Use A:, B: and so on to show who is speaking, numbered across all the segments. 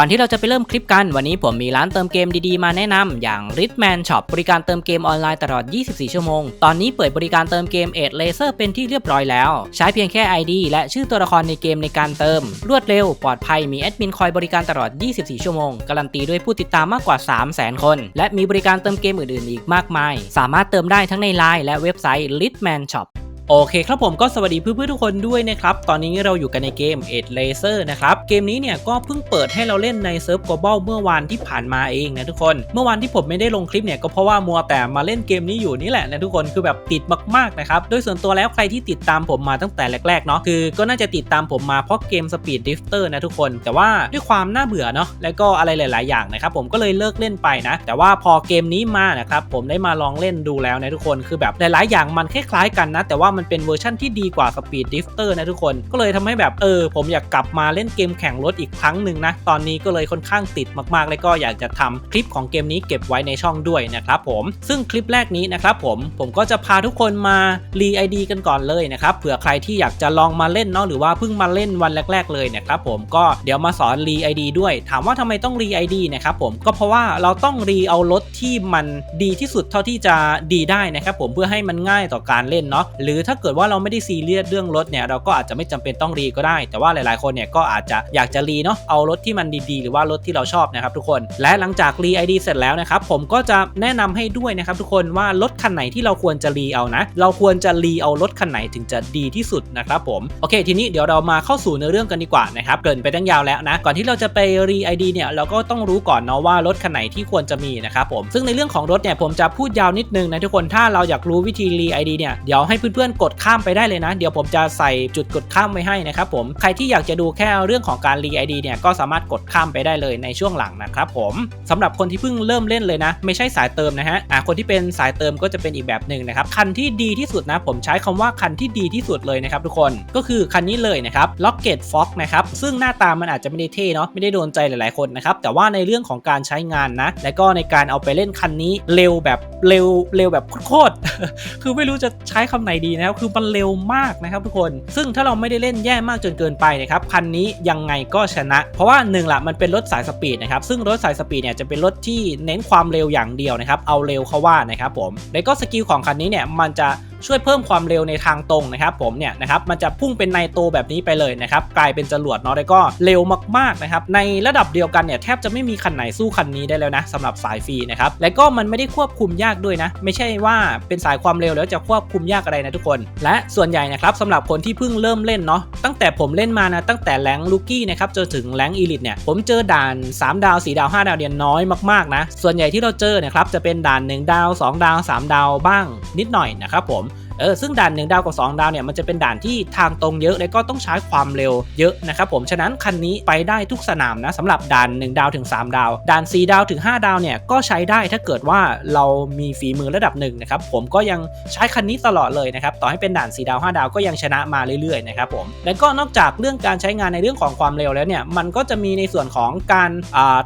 A: ก่อนที่เราจะไปเริ่มคลิปกัน วันนี้ผมมีร้านเติมเกมดีๆ มาแนะนำอย่าง Ritman Shop บริการเติมเกมออนไลน์ตลอด 24 ชั่วโมง ตอนนี้เปิดบริการเติมเกมเอ l เลเซอร์เป็นที่เรียบร้อยแล้ว ใช้เพียงแค่ ID และชื่อตัวละครในเกมในการเติม รวดเร็ว ปลอดภัยมีแอดมินคอยบริการตลอด 24 ชั่วโมง การันตีด้วยผู้ติดตามมากกว่า 300,000 คน และมีบริการเติมเกมอื่นๆ อีกมากมาย สามารถเติมได้ทั้งในไลน์และเว็บไซต์ Ritman Shop โอเคครับผมก็สวัสดีเพื่อนๆทุกคนด้วยนะครับ ตอนนี้เราอยู่กันในเกม e d Laser นะครับ เกมนี้เนี่ยก็เพิ่งเปิดให้เราเล่นในเซิร์ฟ global เมื่อวานที่ผ่านมาเองนะทุกคน เมื่อวานที่ผมไม่ได้ลงคลิปเนี่ยก็เพราะว่ามัวแต่มาเล่นเกมนี้อยู่นี่แหละนะทุกคนคือแบบติดมากๆนะครับ โดยส่วนตัวแล้วใครที่ติดตามผมมาตั้งแต่แรกๆเนาะคือก็น่าจะติดตามผมมาเพราะเกม Speed Drifter นะทุกคน แต่ว่าด้วยความน่าเบื่อเนาะแล้วก็อะไรหลาย ๆ อย่างนะครับผมก็เลยเลิกเล่นไปนะ แต่ว่าพอเกมนี้มานะครับผมได้มาลองเล่นดูแล้วนะทุกคนคือแบบหลาย ๆ อย่างมันคล้ายๆกันนะแต่ว่ามันเป็นเวอร์ชันที่ดีกว่า Speed Drifter นะทุกคน ก็เลยทำให้แบบเออ ผมอยากกลับมาเล่นเกมแข่งรถอีกครั้งหนึ่งนะ ตอนนี้ก็เลยค่อนข้างติดมากๆ แล้วก็อยากจะทำคลิปของเกมนี้เก็บไว้ในช่องด้วยนะครับผม ซึ่งคลิปแรกนี้นะครับผมผมก็จะพาทุกคนมารีไอดีกันก่อนเลยนะครับเผื่อใครที่อยากจะลองมาเล่นเนาะหรือว่าเพิ่งมาเล่นวันแรก ๆ เลยนะครับผมก็เดี๋ยวมาสอนรีไอดีด้วย ถามว่าทำไมต้องรีไอดีนะครับผมก็เพราะว่าเราต้องรีเอารถที่มันดีที่สุดเท่าที่จะดีได้นะครับผมเพื่อให้มันง่ายต่อการเล่นเนาะหรือถ้าเกิดว่าเราไม่ได้ซีเรียสเรื่องรถเนี่ยเราก็อาจจะไม่จำเป็นต้องรีก็ได้ แต่ว่าหลายๆคนเนี่ยก็อาจจะอยากจะรีเนาะเอารถที่มันดีๆ หรือว่ารถที่เราชอบนะครับทุกคนและหลังจากรีไอดีเสร็จแล้วนะครับผมก็จะแนะนำให้ด้วยนะครับทุกคนว่ารถคันไหนที่เราควรจะรีเอานะ เราควรจะรีเอารถคันไหนถึงจะดีที่สุดนะครับผมโอเค ทีนี้เดี๋ยวเรามาเข้าสู่เนื้อเรื่องกันดีกว่านะครับเกินไปตั้งยาวแล้วนะก่อนที่เราจะไปรีไอดีเนี่ยเราก็ต้องรู้ก่อนเนาะว่ารถคันไหนที่ควรจะมีนะครับผมซึ่งในเรื่องของรถเนี่ยผมจะพูดยาวนิดนึงนะทุกคนถ้าเราอยากรู้วิธีรีไอดีเนี่ยเดี๋ยวให้เพื่อนๆกดข้ามไปได้เลยนะ เดี๋ยวผมจะใส่จุดกดข้ามไว้ให้นะครับผมใครที่อยากจะดูแค่เรื่องของการรีไอดีเนี่ยก็สามารถกดข้ามไปได้เลยในช่วงหลังนะครับผมสำหรับคนที่เพิ่งเริ่มเล่นเลยนะ ไม่ใช่สายเติมนะฮะอ่าคนที่เป็นสายเติมก็จะเป็นอีกแบบหนึ่งนะครับคันที่ดีที่สุดนะผมใช้คำว่าคันที่ดีที่สุดเลยนะครับทุกคนก็คือคันนี้เลยนะครับ Rocket Fox นะครับซึ่งหน้าตามันอาจจะไม่ได้เท่เนาะไม่ได้โดนใจหลายๆคนนะครับแต่ว่าในเรื่องของการใช้งานนะ และก็ในการเอาไปเล่นคันนี้เร็วแบบเร็วเร็วแบบโคตรคือไม่รู้จะใช้คำไหนดีนะครับคือมันเร็วมากนะครับทุกคน ซึ่งถ้าเราไม่ได้เล่นแย่มากจนเกินไปนะครับคันนี้ยังไงก็ชนะ เพราะว่าหนึ่งละมันเป็นรถสายสปีดนะครับซึ่งรถสายสปีดเนี่ยจะเป็นรถที่เน้นความเร็วอย่างเดียวนะครับเอาเร็วเข้าว่านะครับผมแล้วก็สกิลของคันนี้เนี่ยมันจะ ช่วยเพิ่มความเร็วในทางตรงนะครับผมเนี่ยนะครับมันจะพุ่งเป็นไนโตแบบนี้ไปเลยนะครับกลายเป็นจรวดเนาะแล้วก็เร็วมากๆนะครับในระดับเดียวกันเนี่ยแทบจะไม่มีคันไหนสู้คันนี้ได้แล้วนะสำหรับสายฟรีนะครับและก็มันไม่ได้ควบคุมยากด้วยนะ ไม่ใช่ว่าเป็นสายความเร็วแล้วจะควบคุมยากอะไรนะทุกคน และส่วนใหญ่นะครับสำหรับคนที่เพิ่งเริ่มเล่นเนาะตั้งแต่ผมเล่นมานะตั้งแต่แรงลูกี้นะครับจนถึงแรงอีลิทเนี่ยผมเจอด่าน 3 ดาว 4 ดาว 5 ดาวเนี่ยนน้อยมากๆนะส่วนใหญ่ที่เราเจอเนะครับจะเป็นด่าน 1 ดาว 2 ดาว 3 ดาวบ้างนิดหน่อยนะครับผม เออซึ่งด่าน 1 ดาวกับ 2 ดาวเนี่ยมันจะเป็นด่านที่ทางตรงเยอะ และก็ต้องใช้ความเร็วเยอะนะครับผมฉะนั้นคันนี้ไปได้ทุกสนามนะสำหรับด่าน 1 ดาวถึง 3 ดาว ด่าน 4 ดาวถึง 5 ดาวเนี่ยก็ใช้ได้ถ้าเกิดว่าเรามีฝีมือระดับหนึ่งนะครับผมก็ยังใช้คันนี้ตลอดเลยนะครับต่อให้เป็นด่าน 4 ดาว 5 ดาวก็ยังชนะมาเรื่อยๆนะครับผมแล้วก็นอกจากเรื่องการใช้งานในเรื่องของความเร็วแล้วเนี่ยมันก็จะมีในส่วนของการ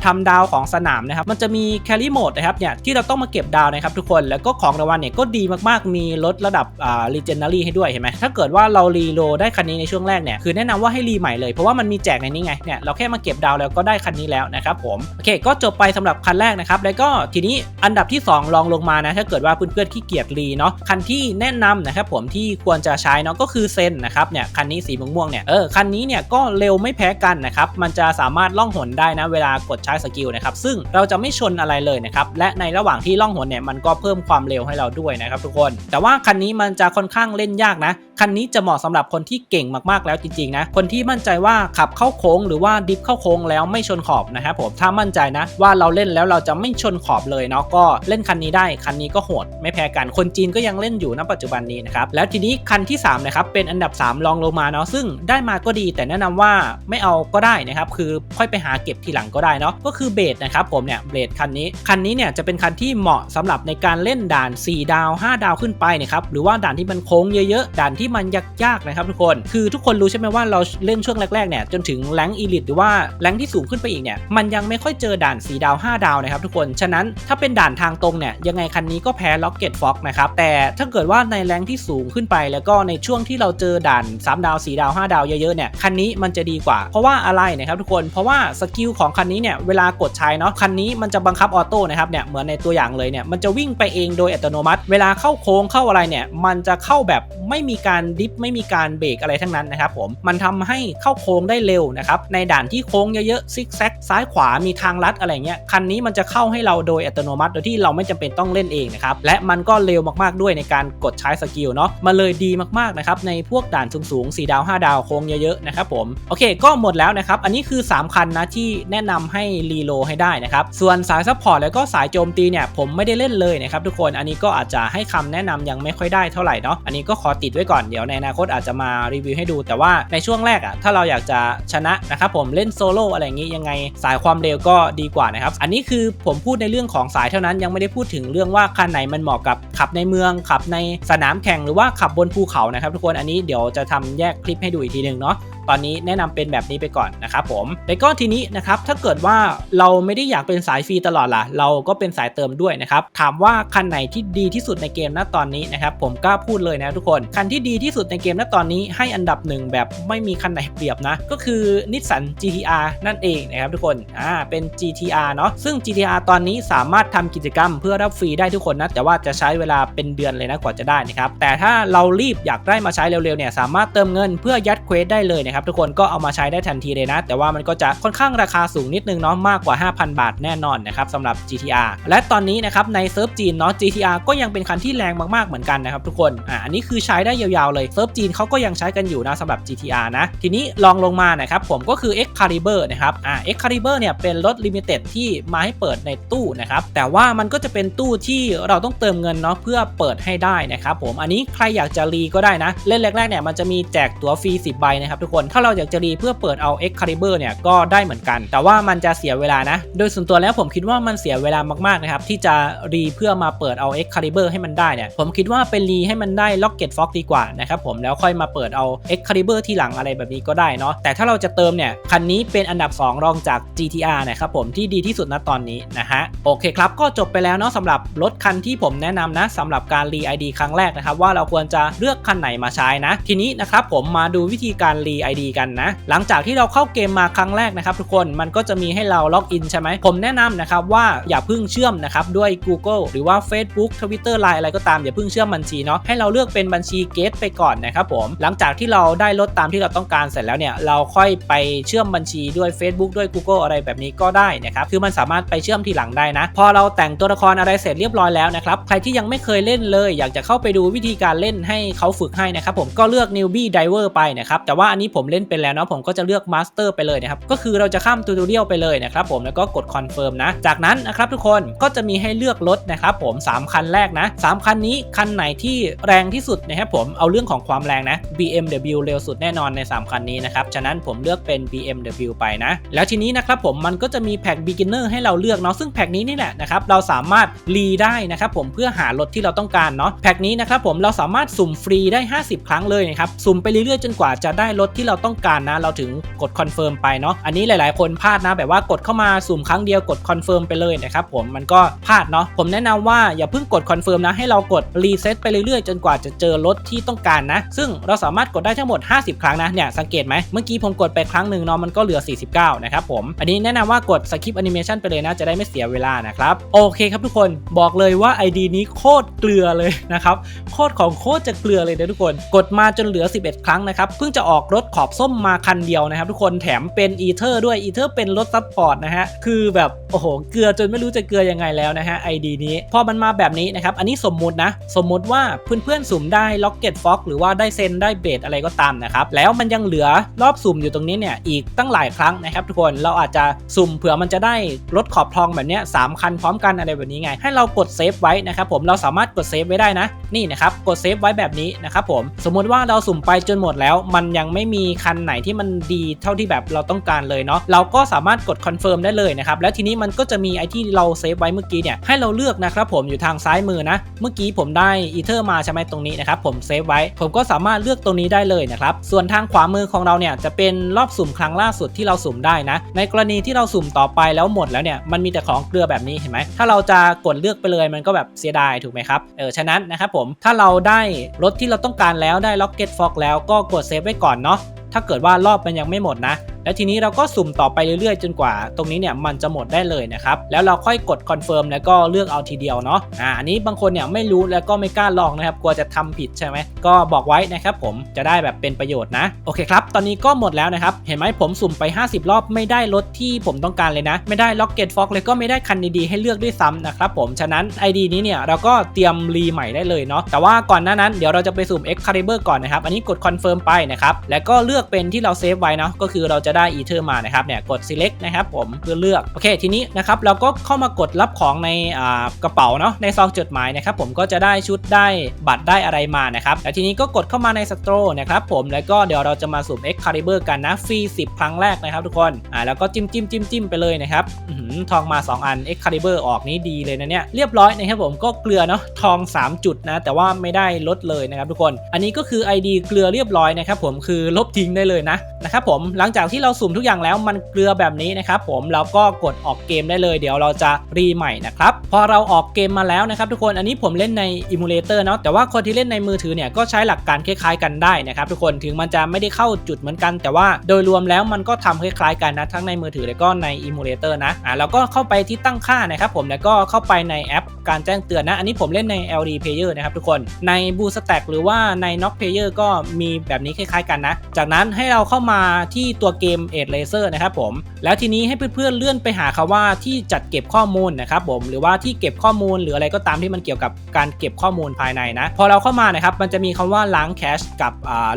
A: ทำดาวของสนามนะครับมันจะมีแคลรี่โหมดนะครับเนี่ยที่เราต้องมาเก็บดาวนะครับทุกคนแล้วก็ของรางวัลเนี่ยก็ดีมากๆมีลดระดับอ่า legendary ให้ด้วยเห็นไหมถ้าเกิดว่าเรารีโลได้คันนี้ในช่วงแรกเนี่ยคือแนะนำว่าให้รีใหม่เลยเพราะว่ามันมีแจกในนี้ไงเนี่ยเราแค่มาเก็บดาวแล้วก็ได้คันนี้แล้วนะครับผมโอเค ก็จบไปสำหรับคันแรกนะครับแล้วก็ทีนี้อันดับที่2ลองลงมานะถ้าเกิดว่าเพื่อนๆขี้เกียจรีเนาะคันที่แนะนำนะครับผมที่ควรจะใช้เนาะก็คือเซนนะครับเนี่ยคันนี้สีม่วงๆเนี่ยเออคันนี้เนี่ยก็เร็วไม่แพ้กันนะครับมันจะสามารถล่องหนได้นะเวลากดใช้สกิลนะครับซึ่งเราจะไม่ชนอะไรเลยนะครับและในระหว่างที่ล่องหนเนี่ยมันก็เพิ่มความเร็วให้เราด้วยนะครับทุกคน แต่ว่าคันนี้มันจะค่อนข้างเล่นยากนะ คันนี้จะเหมาะสำหรับคนที่เก่งมากๆแล้วจริงๆนะ คนที่มั่นใจว่าขับเข้าโค้งหรือว่าดิฟเข้าโค้งแล้วไม่ชนขอบนะครับผม ถ้ามั่นใจนะว่าเราเล่นแล้วเราจะไม่ชนขอบเลยเนาะ ก็เล่นคันนี้ได้ คันนี้ก็โหดไม่แพ้กัน คนจีนก็ยังเล่นอยู่ณปัจจุบันนี้นะครับ แล้วทีนี้คันที่3นะครับ เป็นอันดับ 3 รองลงมาเนาะ ซึ่งได้มาก็ดี แต่แนะนำว่าไม่เอาก็ได้นะครับ คือค่อยไปหาเก็บทีหลังก็ได้เนาะ ก็คือเบสนะครับผมเนี่ย เบสคันนี้ คันนี้เนี่ยจะเป็นคันที่เหมาะสำหรับในการเล่นด่าน 4 ดาว 5 ดาวขึ้นไปนะครับ หรือว่าด่านที่มันโค้งเยอะๆ ด่านที่มันยากๆนะครับทุกคน คือทุกคนรู้ใช่ไหมว่าเราเล่นช่วงแรกๆเนี่ยจนถึงแรงอีลิทหรือว่าแรงที่สูงขึ้นไปอีกเนี่ยมันยังไม่ค่อยเจอด่านสีดาว5 ดาวนะครับทุกคน ฉะนั้นถ้าเป็นด่านทางตรงเนี่ยยังไงคันนี้ก็แพ้ล็อกเก็ตฟ็อกนะครับแต่ถ้าเกิดว่าในแรงที่สูงขึ้นไป แล้วก็ในช่วงที่เราเจอด่าน 3 ดาว 4 ดาว 5 ดาวเยอะๆเนี่ยคันนี้มันจะดีกว่า เพราะว่าอะไรนะครับทุกคนเพราะว่าสกิลของคันนี้เนี่ยเวลากดใช้เนาะคันนี้มันจะบังคับออโต้นะครับเนี่ยเหมือนในตัวอย่างเลยเนี่ยมันจะวิ่งไปเองโดยอัตโนมัติ เวลาเข้าโค้งเข้าอะไรเนี่ยมัันจะเข้าแบบไม่มีการดิฟไม่มีการเบรกอะไรทั้งนั้นนะครับผมมันทำให้เข้าโค้งได้เร็วนะครับในด่านที่โค้งเยอะๆซิกแซกซ้ายขวามีทางลัดอะไรเงี้ยคันนี้มันจะเข้าให้เราโดยอัตโนมัติ โดยที่เราไม่จำเป็นต้องเล่นเองนะครับและมันก็เร็วมากๆด้วยในการกดใช้สกิลเนาะมันเลยดีมากๆนะครับในพวกด่านสูงๆ4ดาว 5 ดาวโค้งเยอะๆนะครับผมโอเคก็หมดแล้วนะครับอันนี้คือ 3 คันนะที่แนะนำให้รีโลให้ได้นะครับส่วนสายซัพพอร์ตแล้วก็สายโจมตีเนี่ยผมไม่ได้เล่นเลยนะครับทุกคนอันนี้ก็อาจจะให้คำแนะนำยังไม่ค่อยได้เท่าไหร่เนาะอันนี้ก็ขอติดไว้ก่อนเดี๋ยวในอนาคตอาจจะมารีวิวให้ดู แต่ว่าในช่วงแรกอะถ้าเราอยากจะชนะนะครับผมเล่นโซโล่อะไรอย่างนี้ยังไงสายความเร็วก็ดีกว่านะครับอันนี้คือผมพูดในเรื่องของสายเท่านั้นยังไม่ได้พูดถึงเรื่องว่าคันไหนมันเหมาะกับขับในเมืองขับในสนามแข่งหรือว่าขับบนภูเขานะครับทุกคนอันนี้เดี๋ยวจะทำแยกคลิปให้ดูอีกทีหนึ่งเนาะ ตอนนี้แนะนำเป็นแบบนี้ไปก่อนนะครับผมแต่ก็ทีนี้นะครับถ้าเกิดว่าเราไม่ได้อยากเป็นสายฟรีตลอดล่ะ เราก็เป็นสายเติมด้วยนะครับถามว่าคันไหนที่ดีที่สุดในเกมณตอนนี้นะครับผมกล้าพูดเลยนะทุกคน คันที่ดีที่สุดในเกมณตอนนี้ให้อันดับหนึ่งแบบไม่มีคันไหนเปรียบนะ ก็คือนิสสัน GTR นั่นเองนะครับทุกคนอ่าเป็น GTR เนาะซึ่ง GTR ตอนนี้สามารถทำกิจกรรมเพื่อรับฟรีได้ทุกคนนะแต่ว่าจะใช้เวลาเป็นเดือนเลยนะกว่าจะได้นะครับแต่ถ้าเรารีบอยากได้มาใช้เร็วๆเนี่ยสามารถเติมเงินเพื่อยัดเควสได้เลยนะครับทุกคนก็เอามาใช้ได้ทันทีเลยนะ แต่ว่ามันก็จะค่อนข้างราคาสูงนิดนึงเนาะมากกว่า 5,000 บาทแน่นอนนะครับสำหรับ GTR และตอนนี้นะครับในเซิร์ฟจีนเนาะ GTR ก็ยังเป็นคันที่แรงมากๆเหมือนกันนะครับทุกคนอ่าอันนี้คือใช้ได้ยาวๆเลยเซิร์ฟจีนเขาก็ยังใช้กันอยู่นะสำหรับ GTR นะทีนี้ลองลงมานะครับผมก็คือ Excalibur นะครับอ่า Excalibur เนี่ยเป็นรถ Limited ที่มาให้เปิดในตู้นะครับแต่ว่ามันก็จะเป็นตู้ที่เราต้องเติมเงินเนาะเพื่อเปิดให้ได้นะครับผมอันนี้ใครอยากจะรีก็ได้นะเล่นแรกๆเนี่ยมันจะมีแจกตั๋วฟรี10ใบนะครับทุกคน ถ้าเราอยากจะรีเพื่อเปิดเอา Excalibur เนี่ยก็ได้เหมือนกัน แต่ว่ามันจะเสียเวลานะ โดยส่วนตัวแล้วผมคิดว่ามันเสียเวลามากๆนะครับที่จะรีเพื่อมาเปิดเอา Excalibur ให้มันได้เนี่ยผมคิดว่าเป็นรีให้มันได้ Rocket Fox ดีกว่านะครับผมแล้วค่อยมาเปิดเอา Excalibur ที่หลังอะไรแบบนี้ก็ได้เนาะแต่ถ้าเราจะเติมเนี่ยคันนี้เป็นอันดับ 2 รองจาก GTR นะครับผมที่ดีที่สุดณตอนนี้นะฮะโอเคครับก็จบไปแล้วเนาะสำหรับรถคันที่ผมแนะนำนะสำหรับการรี ID ครั้งแรกนะครับว่าเราควรจะเลือกคันไหนมาใช้นะ ทีนี้นะครับผมมาดูวิธีการรี ID กันนะ หลังจากที่เราเข้าเกมมาครั้งแรกนะครับทุกคนมันก็จะมีให้เราล็อกอินใช่ไหมผมแนะนำนะครับว่าอย่าเพิ่งเชื่อมนะครับด้วย Google หรือว่า Facebook Twitter Line อะไรก็ตามอย่าเพิ่งเชื่อมบัญชีเนาะให้เราเลือกเป็นบัญชีเกตไปก่อนนะครับผมหลังจากที่เราได้รถตามที่เราต้องการเสร็จแล้วเนี่ยเราค่อยไปเชื่อมบัญชีด้วย Facebook ด้วย Google อะไรแบบนี้ก็ได้นะครับคือมันสามารถไปเชื่อมทีหลังได้นะ พอเราแต่งตัวละครอะไรเสร็จเรียบร้อยแล้วนะครับใครที่ยังไม่เคยเล่นเลย อยากจะเข้าไปดูวิธีการเล่นให้เขาฝึกให้นะครับผมก็เลือก newbie diver ไปนะครับแต่ว่าอันนี้ผมมเล่นเป็นแล้วเนาะผมก็จะเลือก master ไปเลยนะครับก็คือเราจะข้ามทูตเรียลไปเลยนะครับผมแล้วก็กด confirm นะจากนั้นนะครับทุกคนก็จะมีให้เลือกรถนะครับผม 3 คันแรกนะ 3 คันนี้คันไหนที่แรงที่สุดนะครับผมเอาเรื่องของความแรงนะ BMW เร็วสุดแน่นอนใน 3 คันนี้นะครับฉะนั้นผมเลือกเป็น BMW ไปนะ แล้วทีนี้นะครับผมมันก็จะมีแพ็ก beginner ให้เราเลือกเนาะซึ่งแพ็กนี้นี่แหละนะครับเราสามารถรีได้นะครับผมเพื่อหารถที่เราต้องการเนาะแพ็กนี้นะครับผมเราสามารถสุ่มฟรีได้ 50 ครั้งเลยนะครับสุ่มไปเรื่อยๆจนกว่าจะได้รถที่เราเราต้องการนะ เราถึงกดคอนเฟิร์มไปเนาะ อันนี้หลายๆ คนพลาดนะแบบว่ากดเข้ามาสุ่มครั้งเดียวกดคอนเฟิร์มไปเลยนะครับผมมันก็พลาดเนาะ ผมแนะนำว่าอย่าเพิ่งกดคอนเฟิร์มนะให้เรากดรีเซ็ตไปเรื่อยๆ จนกว่าจะเจอรถที่ต้องการนะ ซึ่งเราสามารถกดได้ทั้งหมด 50 ครั้งนะเนี่ยสังเกตไหมเมื่อกี้ผมกดไปครั้งหนึ่งเนาะมันก็เหลือ 49 นะครับผม อันนี้แนะนำว่ากดสคริปแอนิเมชันไปเลยนะจะได้ไม่เสียเวลานะครับโอเคครับทุกคนบอกเลยว่า ID นี้โคตรเกลือเลยนะครับโคตรของโคตรจะเกลือเลยนะทุกคน กดมาจนเหลือ 11 ครั้งนะครับเพิ่งจะออกรถขออบส้มมาคันเดียวนะครับ ทุกคนแถมเป็นอีเทอร์ด้วยอีเทอร์เป็นรถซัพพอร์ตนะฮะคือแบบโอ้โหเกลือจนไม่รู้จะเกลือยังไงแล้วนะฮะ ID นี้พอมันมาแบบนี้นะครับอันนี้สมมุตินะ สมมุติว่าเพื่อนๆสุ่มได้ล็อกเก็ตฟ็อกหรือว่าได้เซนได้เบสอะไรก็ตามนะครับแล้วมันยังเหลือรอบสุ่มอยู่ตรงนี้เนี่ยอีกตั้งหลายครั้งนะครับ ทุกคนเราอาจจะสุ่มเผื่อมันจะได้รถขอบทองแบบนี้สามคันพร้อมกันอะไรแบบนี้ไง ให้เรากดเซฟไว้นะครับผมเราสามารถกดเซฟไว้ได้นะนี่นะครับกดเซฟไว้แบบนี้นะครับผมสมมุติว่าเราสุ่มไปจนหมดแล้ว มันยังไม่มีคันไหนที่มันดีเท่าที่แบบเราต้องการเลยเนาะเราก็สามารถกดคอนเฟิร์มได้เลยนะครับแล้วทีนี้มันก็จะมีไอที่เราเซฟไว้เมื่อกี้เนี่ยให้เราเลือกนะครับผมอยู่ทางซ้ายมือนะ เมื่อกี้ผมได้อีเทอร์มาใช่ไหมตรงนี้นะครับผมเซฟไว้ ผมก็สามารถเลือกตรงนี้ได้เลยนะครับส่วนทางขวามือของเราเนี่ยจะเป็นรอบสุ่มครั้งล่าสุดที่เราสุ่มได้นะ ในกรณีที่เราสุ่มต่อไปแล้วหมดแล้วเนี่ยมันมีแต่ของเกลือแบบนี้เห็นไหมถ้าเราจะกดเลือกไปเลยมันก็แบบเสียดายถูกไหมครับเออฉะนั้นนะครับผมถ้าเราได้รถที่เราต้องการแล้วได้ Rocket Fox แล้วก็กดเซฟไว้ก่อนเนาะ ถ้าเกิดว่ารอบมันยังไม่หมดนะ แล้วทีนี้เราก็สุ่มต่อไปเรื่อยๆ จนกว่า ตรงนี้เนี่ยมันจะหมดได้เลยนะครับแล้วเราค่อยกดคอนเฟิร์มแล้วก็เลือกเอาทีเดียวเนาะอ่าอันนี้บางคนเนี่ยไม่รู้แล้วก็ไม่กล้าลองนะครับกลัวจะทำผิดใช่ไหมก็บอกไว้นะครับผมจะได้แบบเป็นประโยชน์นะโอเคครับตอนนี้ก็หมดแล้วนะครับเห็นไหมผมสุ่มไป 50 รอบไม่ได้รถที่ผมต้องการเลยนะ ไม่ได้ Rocket Fox เลยก็ไม่ได้คันดีๆให้เลือกด้วยซ้ำนะครับผมฉะนั้น ID นี้เนี่ยเราก็เตรียมรีใหม่ได้เลยเนาะแต่ว่าก่อนหน้านั้นเดี๋ยวเราจะไปสุ่ม Excalibur ก่อนนะครับอันนี้กดคอนเฟิร์มไปนะครับแล้วก็เลือกเป็นที่เราเซฟไว้นะก็คือเราจะได้ Ether มานะครับเนี่ยกด select นะครับผมเพื่อเลือกโอเคทีนี้นะครับเราก็เข้ามากดรับของในอ่ากระเป๋าเนาะในซองจดหมายนะครับผมก็จะได้ชุดได้บัตรได้อะไรมานะครับแล้วทีนี้ก็กดเข้ามาในสโตร์นะครับผมแล้วก็เดี๋ยวเราจะมาสุ่ม Excalibur กันนะฟรี10 ครั้งแรกนะครับทุกคนอ่าแล้วก็จิ้มจิ้มจิ้มจิ้มไปเลยนะครับอื้อหือทองมา 2 อัน Excalibur ออกนี้ดีเลยนะเนี่ยเรียบร้อยนะครับผมก็เกลือเนาะทอง 3 จุดนะแต่ว่าไม่ได้ลดเลยนะครับทุกคน อันนี้ก็คือ ID เกลือเรียบร้อยนะครับผมคือลบทิ้งได้เลยนะนะครับผมหลังจากที่เราสุ่มทุกอย่างแล้วมันเกลือแบบนี้นะครับผมเราก็กดออกเกมได้เลยเดี๋ยวเราจะรีใหม่นะครับพอเราออกเกมมาแล้วนะครับทุกคนอันนี้ผมเล่นในอิมูเลเตอร์เนาะแต่ว่าคนที่เล่นในมือถือเนี่ยก็ใช้หลักการคล้ายๆกันได้นะครับทุกคนถึงมันจะไม่ได้เข้าจุดเหมือนกัน แต่ว่าโดยรวมแล้วมันก็ทำคล้ายๆกันนะทั้งในมือถือและก็ในอิมูเลเตอร์นะอ่าเราก็เข้าไปที่ตั้งค่านะครับผมแล้วก็เข้าไปในแอปการแจ้งเตือนนะ อันนี้ผมเล่นใน LD Player นะครับทุกคนใน b o o s t a c k หรือว่าใน Knock Player ก็มีแบบนี้คล้ายๆกันนะ จากนั้นให้เราเข้ามาที่ตัวเกม M8 เรเซอร์นะครับผมแล้วทีนี้ให้เพื่อนๆเลื่อนไปหาคาว่าที่จัดเก็บข้อมูลนะครับผมหรือว่าที่เก็บข้อมูลหรืออะไรก็ตามที่มันเกี่ยวกับการเก็บข้อมูลภายในนะ พอเราเข้ามานะครับมันจะมีคำว่าล้างแคชกับ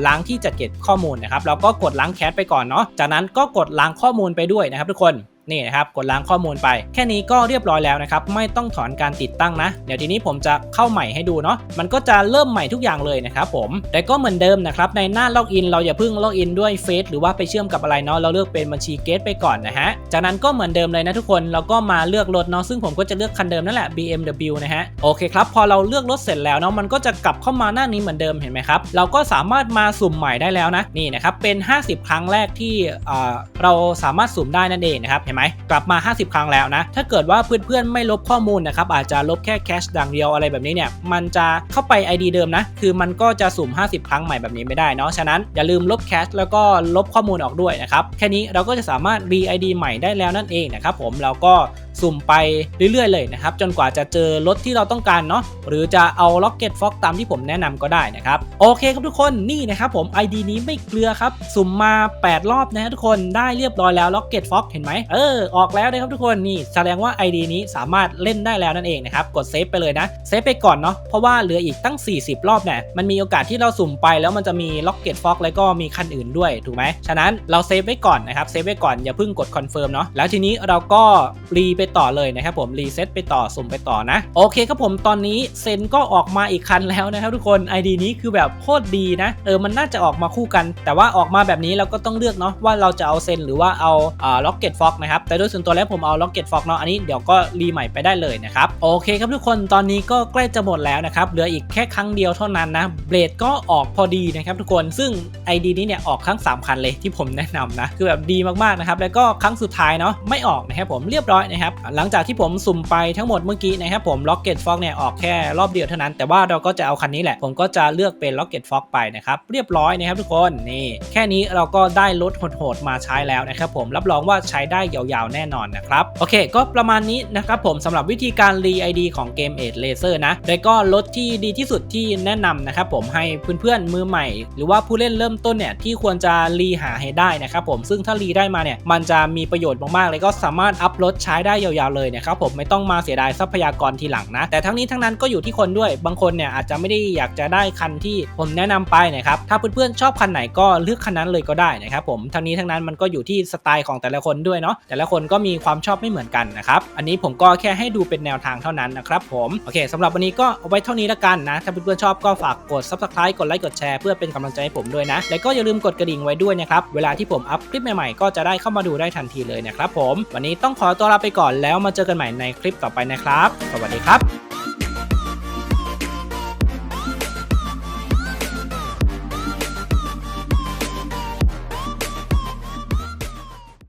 A: ล้างที่จัดเก็บข้อมูลนะครับเราก็กดล้างแคชไปก่อนเนาะจากนั้นก็กดล้างข้อมูลไปด้วยนะครับทุกคน นี่นะครับกดล้างข้อมูลไป แค่นี้ก็เรียบร้อยแล้วนะครับไม่ต้องถอนการติดตั้งนะ เดี๋ยวทีนี้ผมจะเข้าใหม่ให้ดูเนาะมันก็จะเริ่มใหม่ทุกอย่างเลยนะครับผมแต่ก็เหมือนเดิมนะครับในหน้าล็อกอินเราอย่าเพิ่งล็อกอินด้วยเฟซหรือว่าไปเชื่อมกับอะไรเนาะเราเลือกเป็นบัญชีเกตไปก่อนนะฮะจากนั้นก็เหมือนเดิมเลยนะทุกคนเราก็มาเลือกรถเนาะซึ่งผมก็จะเลือกคันเดิมนั่นแหละ BMW นะฮะโอเคครับพอเราเลือกรถเสร็จแล้วเนาะมันก็จะกลับเข้ามาหน้านี้เหมือนเดิมเห็นไหมครับเราก็สามารถมาสุ่มใหม่ได้แล้วนะนี่นะครับเป็น 50 ครั้งแรกที่เราสามารถสุ่มได้นั่นเองนะครับเห็นไหมกลับมา 50 ครั้งแล้วนะ ถ้าเกิดว่าเพื่อนๆไม่ลบข้อมูลนะครับอาจจะลบแค่แคชดังเดียวอะไรแบบนี้เนี่ยมันจะเข้าไป ID เดิมนะ คือมันก็จะสุ่ม 50 ครั้งใหม่แบบนี้ไม่ได้เนาะฉะนั้นอย่าลืมลบแคชแล้วก็ลบข้อมูลออกด้วยนะครับแค่นี้เราก็จะสามารถ re ID ใหม่ได้แล้วนั่นเองนะครับผมเราก็สุ่มไปเรื่อยๆ เลยนะครับ จนกว่าจะเจอรถที่เราต้องการเนาะหรือจะเอา Rocket Fox ตามที่ผมแนะนำก็ได้นะครับ โอเคครับทุกคนนี่นะครับผม ID นี้ไม่เกลือครับ สุ่มมา 8 รอบนะทุกคนได้เรียบร้อยแล้ว Rocket Fox เห็นไหมเออออกแล้วนะครับทุกคนนี่แสดงว่า ID นี้สามารถเล่นได้แล้วนั่นเองนะครับกดเซฟไปเลยนะเซฟไปก่อนเนาะเพราะว่าเหลืออีกตั้ง 40 รอบเนี่ยมันมีโอกาสที่เราสุ่มไปแล้วมันจะมี Rocket Fox แล้วก็มีคันอื่นด้วยถูกไหมฉะนั้นเราเซฟไว้ก่อนนะครับเซฟไว้ก่อนอย่าเพิ่งกดคอนเฟิร์มเนาะแล้วทีนี้เราก็รีไปต่อเลยนะครับผมรีเซ็ตไปต่อสุ่มไปต่อนะโอเคครับผมตอนนี้เซนก็ออกมาอีกคันแล้วนะครับทุกคน ID นี้คือแบบโคตรดีนะเออมันน่าจะออกมาคู่กัน แต่ว่าออกมาแบบนี้เราก็ต้องเลือกเนาะว่าเราจะเอาเซนหรือว่าเอาอ่า Rocket Fox นะครับแต่โดยส่วนตัวแล้วผมเอา Rocket Fox เนาะอันนี้เดี๋ยวก็รีใหม่ไปได้เลยนะครับ โอเคครับทุกคนตอนนี้ก็ใกล้จะหมดแล้วนะครับ เหลืออีกแค่ครั้งเดียวเท่านั้นนะ เบลดก็ออกพอดีนะครับทุกคน ซึ่ง ID นี้เนี่ยออกครั้ง 3 คันเลยที่ผมแนะนำนะ คือแบบดีมากๆนะครับ แล้วก็ครั้งสุดท้ายเนาะไม่ออกนะครับผมเรียบร้อยนะครับ หลังจากที่ผมสุ่มไปทั้งหมดเมื่อกี้นะครับผม Rocket Fox เนี่ยออกแค่รอบเดียวเท่านั้น แต่ว่าเราก็จะเอาคันนี้แหละ ผมก็จะเลือกเป็น Rocket Fox ไปนะครับ เรียบร้อยนะครับทุกคน นี่ แค่นี้เราก็ได้รถโหดๆมาใช้แล้วนะครับผม รับรองว่าใช้ได้ยาาวๆ แน่นอนนะครับ โอเค ก็ประมาณนี้นะครับผมสำหรับวิธีการรี ID ของเกม Edge Laser นะแล้วก็รถที่ดีที่สุดที่แนะนำนะครับผมให้เพื่อนๆมือใหม่ หรือว่าผู้เล่นเริ่มต้นเนี่ยที่ควรจะรีหาให้ได้นะครับผมซึ่งถ้ารีได้มาเนี่ยมันจะมีประโยชน์มากๆเลยก็สามารถอัพรถใช้ได้ยาวๆเลยนะครับผมไม่ต้องมาเสียดายทรัพยากรทีหลังนะ แต่ทั้งนี้ทั้งนั้นก็อยู่ที่คนด้วยบางคนเนี่ยอาจจะไม่ได้อยากจะได้คันที่ผมแนะนำไปนะครับถ้าเพื่อนๆชอบคันไหนก็เลือกคันนั้นเลยก็ได้นะครับผมทั้งนี้ทั้งนั้นมันก็อยู่ที่สไตล์ของแต่ละคนด้วยเนาะแต่ละคนก็มีความชอบไม่เหมือนกันนะครับ อันนี้ผมก็แค่ให้ดูเป็นแนวทางเท่านั้นนะครับผมโอเคสำหรับวันนี้ก็เอาไว้เท่านี้ละกันนะ ถ้าเพื่อนๆชอบก็ฝากกด subscribe กดไลค์กดแชร์เพื่อเป็นกำลังใจให้ผมด้วยนะ และก็อย่าลืมกดกระดิ่งไว้ด้วยนะครับเวลาที่ผมอัพคลิปใหม่ๆ ก็จะได้เข้ามาดูได้ทันทีเลยนะครับผม วันนี้ต้องขอตัวลาไปก่อนแล้วมาเจอกันใหม่ในคลิปต่อไปนะครับ สวัสดีครับ